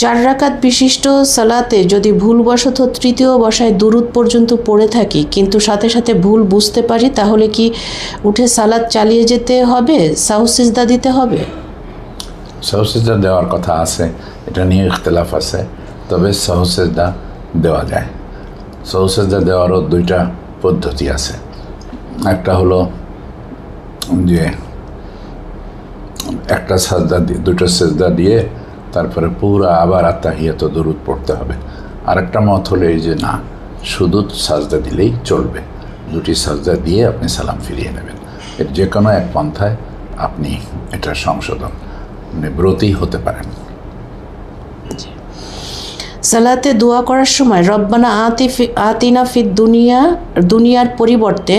চার রাকাত বিশিষ্ট সালাতে যদি ভুলবশত তৃতীয় বসায় দুরুদ পর্যন্ত পড়ে থাকি, কিন্তু সাথে সাথে ভুল বুঝতে পারি, তাহলে কি উঠে সালাত চালিয়ে যেতে হবে? সাউসিজদা দিতে হবে? সহসেজা দেওয়ার কথা আছে, এটা নিয়ে ইখতলাফ আছে, তবে সহসেজা দেওয়া যায়। সহসেজা দেওয়ারও দুইটা পদ্ধতি আছে। একটা হলো যে, একটা সাজদা দিয়ে দুটো সেজদা দিয়ে তারপরে পুরা আবার আত্মাহিয়াত দরুদ পড়তে হবে। আরেকটা মত হলো এই যে না শুধু সাজদা দিলেই চলবে। দুটি সাজদা দিয়ে আপনি সালাম ফিরিয়ে নেবেন। এর যে কোনো এক পন্থায় আপনি এটা সংশোধন মানে ব্রতী হতে পারেন। সালাতে দোয়া করার সময় রব্বানা আতি আতিনা ফিদ দুনিয়া দুনিয়ার পরিবর্তে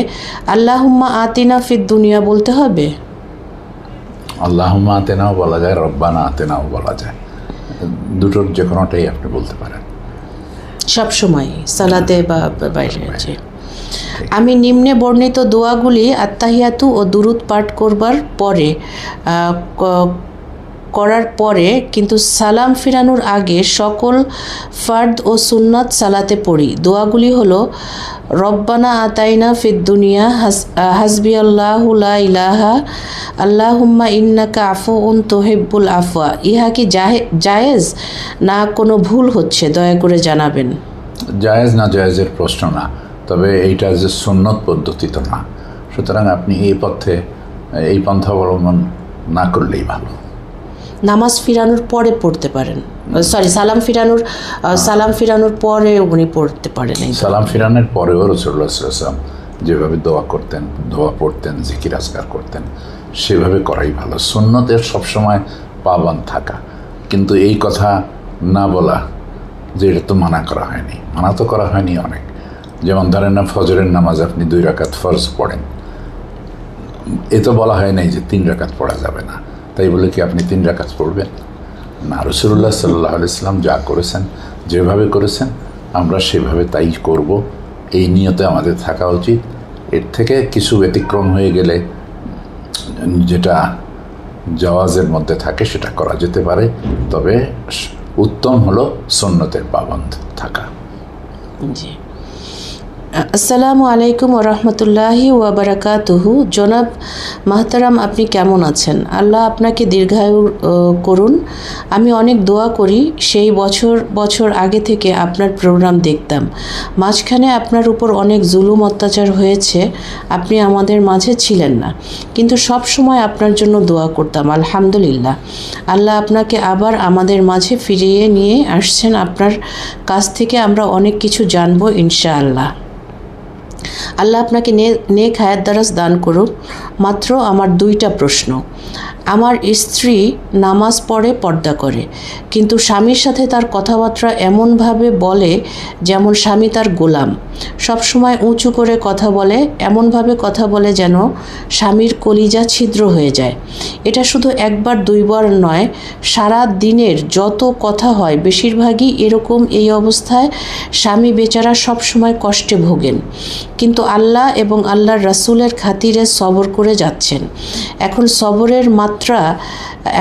আল্লাহুম্মা আতিনা ফিদ দুনিয়া বলতে হবে? আল্লাহমা আতেনাও বলা যায় রব্বানা আতেনাও বলা যায়। দুটোর যে কোনোটাই আপনি বলতে পারেন। সব সময় সালাতে বা বাইরে আছে আমি নিম্নে বর্ণিত দোয়াগুলি আত্মাহিয়াতু ও দুরুদ পাঠ করবার পরে করার পরে কিন্তু সালাম ফিরানোর আগে সকল ফার্দ ও সুন্নাত সালাতে পড়ি। দোয়াগুলি হলো, রব্বানা আতাইনা ফিদ দুনিয়া হাসবি আল্লাহ লা ইলাহা, আল্লাহুম্মা ইন্নাকা আফু উন তোহেব্বুল আফওয়া। ইহা কি জায়েজ? না, কোনো ভুল হচ্ছে, দয়া করে জানাবেন। জায়েজ না জায়েজের প্রশ্ন না, তবে এইটা যে সুন্নত পদ্ধতি তো না। সুতরাং আপনি এই পথে, এই পন্থা অবলম্বন না করলেই ভালো। নামাজ ফিরানোর পরে পড়তে পারেন। সরি সালাম ফিরানোর সালাম ফিরানোর পরে উনি পড়তে পারেন সালাম ফিরানের পরেও রসুল্লাহ সাল্লাম যেভাবে দোয়া করতেন দোয়া পড়তেন জিকির আজকার করতেন সেভাবে করাই ভালো। সুন্নতের সবসময় পাবন থাকা। কিন্তু এই কথা না বলা যে এটা তো মানা করা হয়নি। মানা তো করা হয়নি অনেক। যেমন ধরেন না ফজরের নামাজ আপনি দুই রাকাত ফরজ পড়েন। এ তো বলা হয় নাই যে তিন রাকাত পড়া যাবে না। তাই বলে কি আপনি তিন রাকাত পড়বেন? না রসুল্লাহ সাল্লাহ ইসলাম যা করেছেন, যেভাবে করেছেন, আমরা সেভাবে তাই করব। এই নিয়তে আমাদের থাকা উচিত। এর থেকে কিছু ব্যতিক্রম হয়ে গেলে যেটা জওয়াজের মধ্যে থাকে সেটা করা যেতে পারে। তবে উত্তম হলো সন্ন্যতের পাবন্ধ থাকা। জি। আসসালামু আলাইকুম রহমতুল্লাহি ওয়াবারাকাতুহু জনাব মাহতারাম, আপনি কেমন আছেন? আল্লাহ আপনাকে দীর্ঘায়ু করুন। আমি অনেক দোয়া করি, সেই বছর বছর আগে থেকে আপনার প্রোগ্রাম দেখতাম। মাঝখানে আপনার উপর অনেক জুলুম অত্যাচার হয়েছে, আপনি আমাদের মাঝে ছিলেন না। কিন্তু সব সময় আপনার জন্য দোয়া করতাম, আলহামদুলিল্লাহ। আল্লাহ আপনাকে আবার আমাদের মাঝে ফিরিয়ে নিয়ে আসছেন। আপনার কাছ থেকে আমরা অনেক কিছু জানব, ইনশাআল্লাহ। আল্লাহ আপনাকে নেক হায়াত দ্বারাস দান করুক। মাত্র আমার দুইটা প্রশ্ন। আমার স্ত্রী নামাজ পড়ে, পর্দা করে। কিন্তু স্বামীর সাথে তার কথাবার্তা এমনভাবে বলে যেমন স্বামী তার গোলাম। সবসময় উঁচু করে কথা বলে, এমনভাবে কথা বলে যেন স্বামীর কলিজা ছিদ্র হয়ে যায়। এটা শুধু একবার, দুইবার নয়, সারা দিনের যত কথা হয়, বেশিরভাগই এরকম এই অবস্থায় স্বামী বেচারা সবসময় কষ্টে ভোগেন। কিন্তু আল্লাহ এবং আল্লাহর রাসূলের খাতিরে সবর করে যাচ্ছেন। এখন সবরের মাত্রা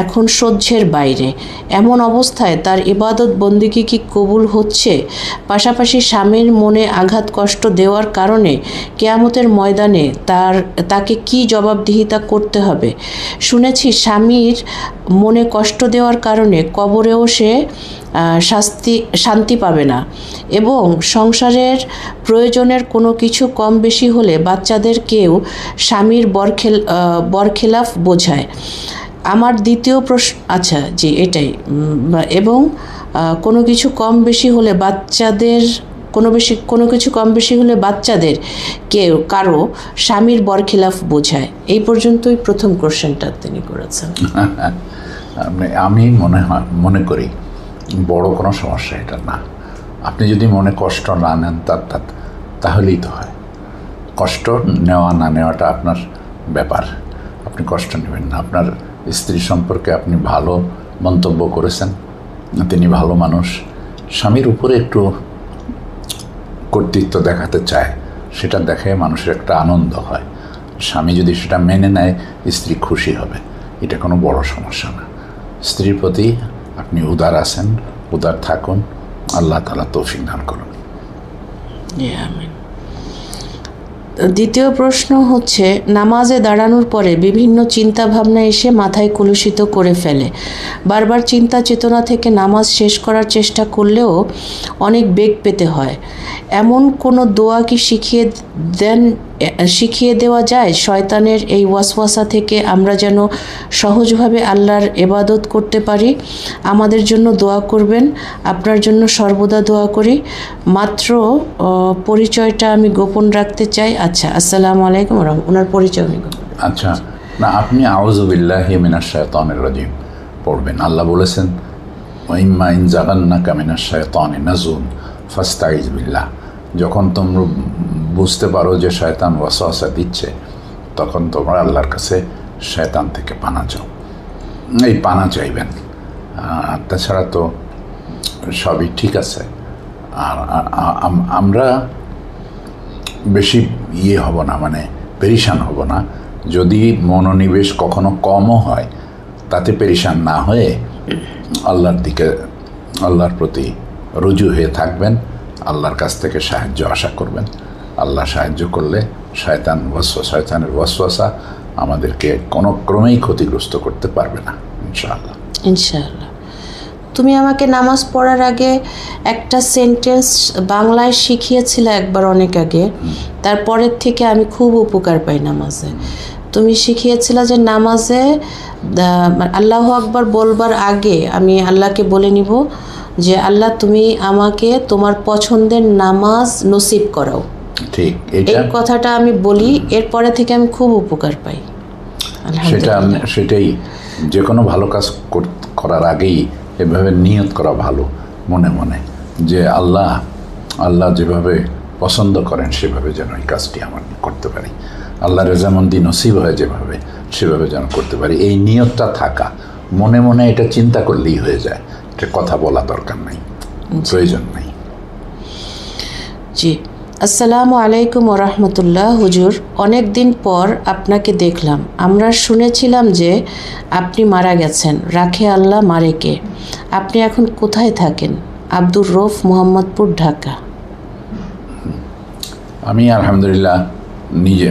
এখন সহ্যের বাইরে। এমন অবস্থায় তার ইবাদত বন্দিকে কি কবুল হচ্ছে? পাশাপাশি স্বামীর মনে আঘাত কষ্ট দেওয়ার কারণে কেয়ামতের ময়দানে তার, তাকে কি জবাবদিহিতা করতে হবে? শুনেছি স্বামীর মনে কষ্ট দেওয়ার কারণে কবরেও সে শাস্তি, শান্তি পাবে না। এবং সংসারের প্রয়োজনের কোনো কিছু কম বেশি হলে বাচ্চাদের কেউ স্বামীর বরখেল বরখেলাফ বোঝায়। আমার দ্বিতীয় প্রশ্ন আচ্ছা জি, এটাই। এবং কোনো কিছু কম বেশি হলে বাচ্চাদের কোনো বেশি, কোনো কিছু কম বেশি হলে বাচ্চাদের কেউ, কারও স্বামীর বরখিলাফ বোঝায়। এই পর্যন্তই প্রথম কোশ্চেনটা তিনি করেছেন। আমি মনে হয়, মনে করি বড় কোনো সমস্যা এটা না। আপনি যদি মনে কষ্ট না নেন তার, তাহলেই তো হয়। কষ্ট নেওয়া না নেওয়াটা আপনার ব্যাপার। আপনি কষ্ট নেবেন না। আপনার স্ত্রী সম্পর্কে আপনি ভালো মন্তব্য করেছেন। তিনি ভালো মানুষ। স্বামীর উপরে একটু কর্তৃত্ব দেখাতে চায় সেটা দেখে মানুষের একটা আনন্দ হয়। স্বামী যদি সেটা মেনে নেয় স্ত্রী খুশি হবে। এটা কোনো বড় সমস্যা না। স্ত্রীর প্রতি আপনি উদার আছেন উদার থাকুন। আল্লাহ তালা তৌফিক দান করুন। জি, আমিন। দ্বিতীয় প্রশ্ন হচ্ছে, নামাজে দাঁড়ানোর পরে বিভিন্ন চিন্তা ভাবনা এসে মাথায় কলুষিত করে ফেলে। বারবার চিন্তা চেতনা থেকে নামাজ শেষ করার চেষ্টা করলেও অনেক বেগ পেতে হয়। এমন কোনো দোয়া কি শিখিয়ে দেন শিখিয়ে দেওয়া যায়, শয়তানের এই ওয়াসওয়াসা থেকে আমরা যেন সহজভাবে আল্লাহর এবাদত করতে পারি। আমাদের জন্য দোয়া করবেন, আপনার জন্য সর্বদা দোয়া করি। মাত্র পরিচয়টা আমি গোপন রাখতে চাই। আচ্ছা আসসালামু আলাইকুম ওনার পরিচয় আমি আচ্ছা না, আপনি আউজুবিল্লাহি রাজিম পড়বেন। আল্লাহ বলেছেন ওয়াইম্মা ইন জাগান্নাকা মিনাশ শায়তানি নাজুন ফাস্তাইজ বিল্লাহ। যখন তোমরা বুঝতে পারো যে শয়তান ওয়াসওয়াসা দিচ্ছে, তখন তোমরা আল্লাহর কাছে শয়তান থেকে পানা চাও। এই পানা চাইবেন। তাছাড়া তো সবই ঠিক আছে। আর আমরা বেশি ইয়ে হব না মানে পেরিশান হব না। যদি মনোনিবেশ কখনো কমও হয়, তাতে পেরিশান না হয়ে আল্লাহর দিকে, আল্লাহর প্রতি রুজু হয়ে থাকবেন, আল্লাহর কাছ থেকে সাহায্য আশা করবেন। আল্লাহ সাহায্য করলে শয়তান শয়তানের ওয়াসওয়াসা আমাদেরকে কোনো ক্রমেই ক্ষতিগ্রস্ত করতে পারবে না ইনশাআল্লাহ। ইনশাআল্লাহ। তুমি আমাকে নামাজ পড়ার আগে একটা সেন্টেন্স বাংলায় শিখিয়েছিলে একবার অনেক আগে। তারপরের থেকে আমি খুব উপকার পাই নামাজে। তুমি শিখিয়েছিলে যে নামাজে আল্লাহ আকবার বলবার আগে আমি আল্লাহকে বলে নিব যে আল্লাহ তুমি আমাকে তোমার পছন্দের নামাজ নসিব করাও। ঠিক এই কথাটা আমি বলি এরপরে থেকে আমি খুব উপকার পাই। সেটা সেটাই যে কোনো ভালো কাজ করার আগেই এভাবে নিয়ত করা ভালো মনে মনে যে আল্লাহ আল্লাহ যেভাবে পছন্দ করেন সেভাবে যেন এই কাজটি আমার করতে পারি। আল্লাহ রেজামন্দি নসিব হয় যেভাবে সেভাবে যেন করতে পারি। এই নিয়তটা থাকা মনে মনে এটা চিন্তা করলেই হয়ে যায়। এটা কথা বলা দরকার নেই প্রয়োজন নাই। জি। আসসালামু আলাইকুম রহমতুল্লাহ হুজুর। অনেক দিন পর আপনাকে দেখলাম। আমরা শুনেছিলাম যে আপনি মারা গেছেন। রাখে আল্লাহ মারেকে আপনি এখন কোথায় থাকেন? আব্দুর রৌফ মোহাম্মদপুর, ঢাকা। আমি আলহামদুলিল্লাহ নিজে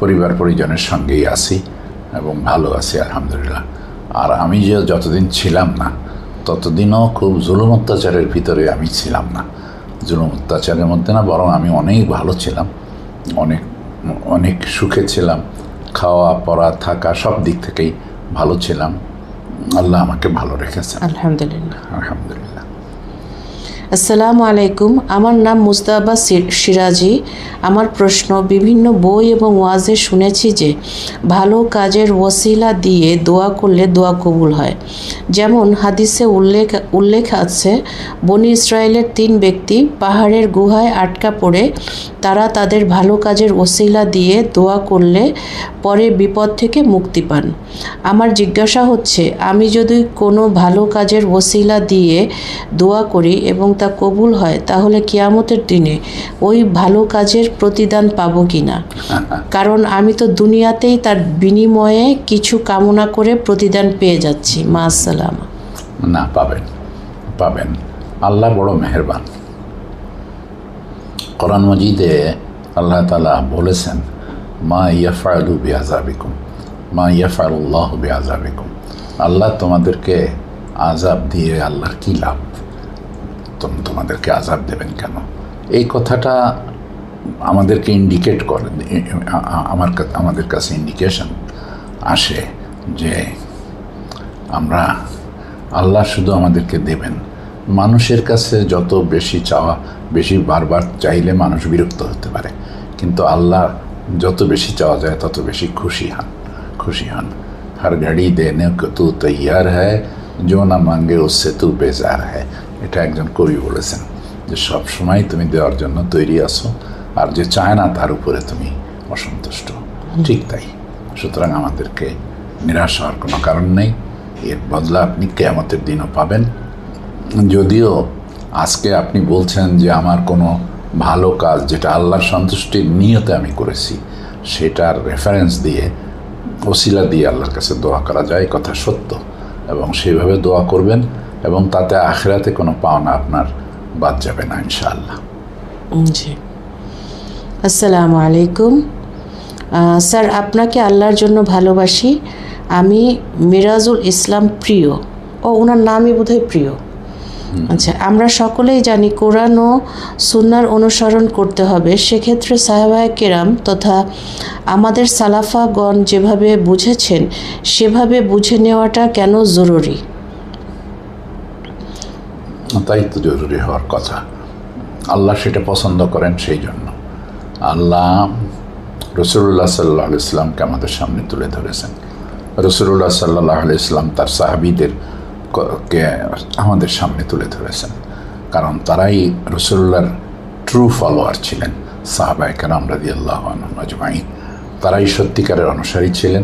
পরিবার পরিজনের সঙ্গেই আছি এবং ভালো আছি, আলহামদুলিল্লাহ। আর আমি যে যতদিন ছিলাম না, ততদিনও খুব জুলুম অত্যাচারের ভিতরে আমি ছিলাম না। জুলুম অত্যাচারের মধ্যে না বরং আমি অনেক ভালো ছিলাম অনেক অনেক সুখে ছিলাম খাওয়া পড়া থাকা সব দিক থেকেই ভালো ছিলাম। আল্লাহ আমাকে ভালো রেখেছে আলহামদুলিল্লাহ। আলহামদুলিল্লাহ। আসসালামু আলাইকুম। আমার নাম মুস্তাবা সিরাজি। আমার প্রশ্ন, বিভিন্ন বই এবং ওয়াজে শুনেছি যে, ভালো কাজের ওসিলা দিয়ে দোয়া করলে দোয়া কবুল হয়। যেমন হাদিসে উল্লেখ উল্লেখ আছে, বনি ইসরায়েলের তিন ব্যক্তি পাহাড়ের গুহায় আটকা পড়ে, তারা তাদের ভালো কাজের ওসিলা দিয়ে দোয়া করলে পরে বিপদ থেকে মুক্তি পান। আমার জিজ্ঞাসা হচ্ছে, আমি যদি কোনো ভালো কাজের ওসিলা দিয়ে দোয়া করি এবং তা কবুল হয় তাহলে কিয়ামতের দিনে ওই ভালো কাজের প্রতিদান পাবো কি না কারণ আমি তো দুনিয়াতেই তার বিনিময়ে কিছু কামনা করে প্রতিদান পেয়ে যাচ্ছি। মা আসসালামা। না পাবেন পাবেন। আল্লাহ বড় মেহেরবান। কোরআন মজিদে আল্লাহ তালা বলেছেন মা ইয়াফালু বেআজাবিকুম মা ইয়াফালুল্লাহ বি আজাবিকুম আল্লাহ তোমাদেরকে আজাব দিয়ে আল্লাহর কী লাভ? তোমাদেরকে আজাব দেবেন কেন? এই কথাটা আমাদেরকে ইন্ডিকেট করে আমার আমাদের কাছে ইন্ডিকেশন আসে যে আমরা আল্লাহ শুধু আমাদেরকে দেবেন। মানুষের কাছে যত বেশি চাওয়া, বেশি বারবার চাইলে মানুষ বিরক্ত হতে পারে। কিন্তু আল্লাহ যত বেশি চাওয়া যায়, তত বেশি খুশি হন খুশি হন। হর ঘড়ি দেনে তু তৈয়ার হ্যায় जो না মাঙ্গে উসসে তু বেজার হ্যায়। এটা একজন কবি বলেছেন যে, সব সময় তুমি দেওয়ার জন্য তৈরি আছো আর যে চায় না, তার উপরে তুমি অসন্তুষ্ট। ঠিক তাই। সুতরাং আমাদেরকে নিরাশ হওয়ার কোনো কারণ নেই। এর বদলা আপনি কেয়ামতের দিনও পাবেন। যদিও আজকে আপনি বলছেন যে, আমার কোনো ভালো কাজ যেটা আল্লাহর সন্তুষ্টির নিয়তে আমি করেছি, সেটার রেফারেন্স দিয়ে, ওসিলা দিয়ে আল্লাহর কাছে দোয়া করা যায়, কথা সত্য। এবং সেইভাবে দোয়া করবেন এবং তাতে আখেরাতে কোনো পাওনা আপনার বাদ যাবে না ইনশাআল্লাহ। জি। আসসালামু আলাইকুম। স্যার আপনাকে আল্লাহর জন্য ভালোবাসি। আমি মিরাজুল ইসলাম প্রিয়। ও ওনার নামই বোধহয় প্রিয়। আচ্ছা আমরা সকলেই জানি কোরআন ও সুন্নার অনুসরণ করতে হবে। সেক্ষেত্রে সাহেবায় কেরাম তথা আমাদের সালাফাগণ যেভাবে বুঝেছেন সেভাবে বুঝে নেওয়াটা কেন জরুরি? তাই তো জরুরি হওয়ার কথা। আল্লাহ সেটা পছন্দ করেন সেই জন্য। আল্লাহ রসুল্লাহ সাল্লাহ ইসলামকে আমাদের সামনে তুলে ধরেছেন। রসুল্লাহ সাল্লাহ ইসলাম তার সাহাবিদের কে আমাদের সামনে তুলে ধরেছেন। কারণ তারাই রসুল্লাহর ট্রু ফলোয়ার ছিলেন সাহাবায় কারাম রাজি আল্লাহ আজমাই তারাই সত্যিকারের অনুসারী ছিলেন।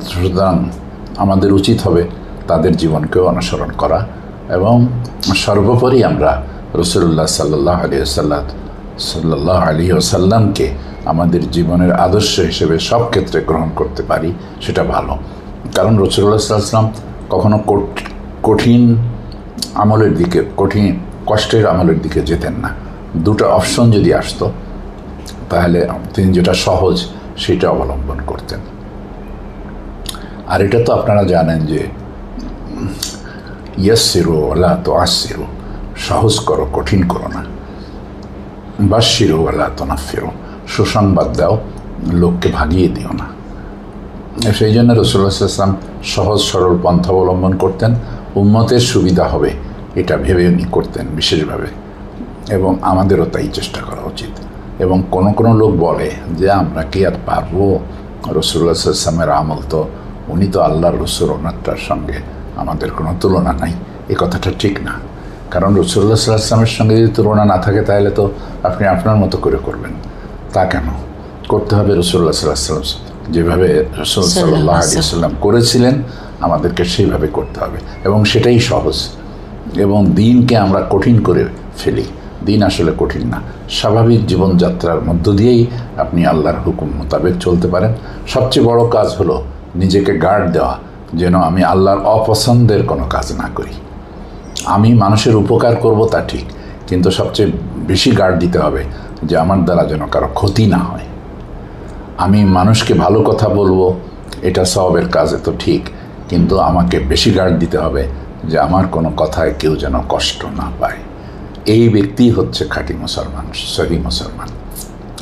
সুতরাং আমাদের উচিত হবে তাদের জীবনকেও অনুসরণ করা। এবং সর্বোপরি আমরা রসুল্লাহ সাল্লাহ আলী সাল্লাহ সাল্লাহ আলী ওসাল্লামকে আমাদের জীবনের আদর্শ হিসেবে সব ক্ষেত্রে গ্রহণ করতে পারি, সেটা ভালো। কারণ রসুল্লাহ সাল্লাম কখনো কঠ- কঠিন আমলের দিকে, কঠিন কষ্টের আমলের দিকে যেতেন না। দুটো অপশন যদি আসতো, তাহলে তিনি যেটা সহজ, সেটা অবলম্বন করতেন। আর এটা তো আপনারা জানেন যে ইয়াসিরো আল্লাহ তো আসিরো সহজ করো, কঠিন করো না। বাসিরো আল্লাহ তো নাফিরো সুসংবাদ দাও, লোককে ভাগিয়ে দিও না। সেই জন্য রসুল্লাহ ইসলাম সহজ, সরল পন্থা অবলম্বন করতেন। উন্মতের সুবিধা হবে, এটা ভেবে উনি করতেন বিশেষভাবে। এবং আমাদেরও তাই চেষ্টা করা উচিত। এবং কোনো কোনো লোক বলে যে, আমরা কি আর পারব? রসুল্লাহ ইসলামের আমল তো, উনি তো আল্লাহ রসুল ওনারটার সঙ্গে আমাদের কোনো তুলনা নাই। এই কথাটা ঠিক না। কারণ রসুল্লাহ সাল্লামের সঙ্গে যদি তুলনা না থাকে তাহলে তো আপনি আপনার মতো করে করবেন। তা কেন? করতে হবে রসুল্লাহ সাল্লাহ সাল্লাম যেভাবে রসুল সাল্লাহ আলী সাল্লাম করেছিলেন আমাদেরকে সেইভাবে করতে হবে। এবং সেটাই সহজ। এবং দিনকে আমরা কঠিন করে ফেলি। দিন আসলে কঠিন না। স্বাভাবিক জীবনযাত্রার মধ্য দিয়েই আপনি আল্লাহর হুকুম মোতাবেক চলতে পারেন। সবচেয়ে বড় কাজ হলো নিজেকে গার্ড দেওয়া। যেন আমি আল্লাহর অপছন্দের কোনো কাজ না করি। আমি মানুষের উপকার করব তা ঠিক, কিন্তু সবচেয়ে বেশি গার্ড দিতে হবে যে আমার দ্বারা যেন কারও ক্ষতি না হয়। আমি মানুষকে ভালো কথা বলব, এটা সবের কাজে তো ঠিক, কিন্তু আমাকে বেশি গার্ড দিতে হবে যে আমার কোনো কথায় কেউ যেন কষ্ট না পায়। এই ব্যক্তি হচ্ছে খাঁটি মুসলমান, সহি মুসলমান।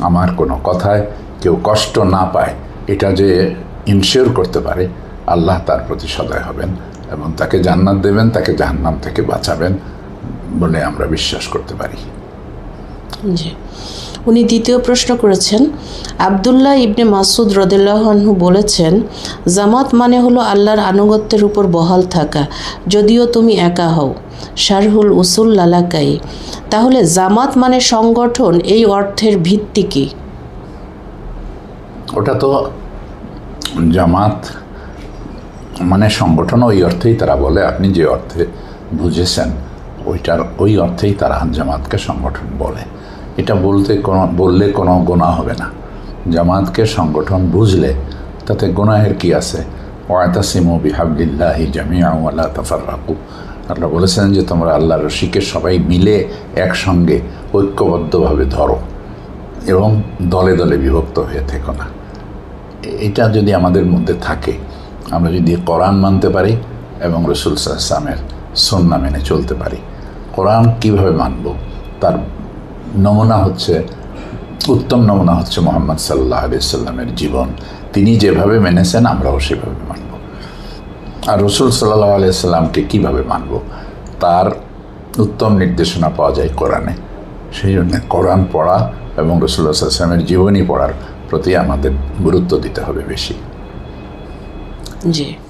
আমার কোনো কথায় কেউ কষ্ট না পায়, এটা যে ইনশিওর করতে পারে আল্লাহ তার প্রতি সদয় হবেন এবং তাকে জান্নাত দেবেন তাকে জাহান্নাম থেকে বাঁচাবেন বলে আমরা বিশ্বাস করতে পারি। জি। উনি দ্বিতীয় প্রশ্ন করেছেন আবদুল্লাহ ইবনে মাসুদ রদেল্লাহনহু বলেছেন জামাত মানে হলো আল্লাহর আনুগত্যের উপর বহাল থাকা যদিও তুমি একা হও। শারহুল উসুল লালাকাই তাহলে জামাত মানে সংগঠন এই অর্থের ভিত্তি কি? ওটা তো জামাত মানে সংগঠন ওই অর্থেই তারা বলে, আপনি যে অর্থে বুঝেছেন, ওইটার ওই অর্থেই তারা জামাতকে সংগঠন বলে। এটা বলতে কোনো, বললে কোনো গোনা হবে না। জামাতকে সংগঠন বুঝলে তাতে গোনাহের কি আছে? ওয়াতাসিমু বিহাবলিল্লাহি জামিয়া ওয়ালা তাফাররাকু। আল্লাহ বলেছেন যে তোমরা আল্লাহ রশিকে সবাই মিলে একসঙ্গে ঐক্যবদ্ধভাবে ধরো এবং দলে দলে বিভক্ত হয়ে থেকো না। এটা যদি আমাদের মধ্যে থাকে আমরা যদি কোরআন মানতে পারি এবং রসুল সাহসামের সন্না মেনে চলতে পারি। কোরআন কীভাবে মানব? তার নমুনা হচ্ছে, উত্তম নমুনা হচ্ছে মোহাম্মদ সাল্লাহ আলিয়াল্লামের জীবন। তিনি যেভাবে মেনেছেন, আমরাও সেভাবে মানব। আর রসুল সাল্লাহ আলিয়াল্লামকে কীভাবে মানব? তার উত্তম নির্দেশনা পাওয়া যায় কোরআনে। সেই জন্য কোরআন পড়া এবং রসুল্লাহ আসলামের জীবনী পড়ার প্রতি আমাদের গুরুত্ব দিতে হবে বেশি। জি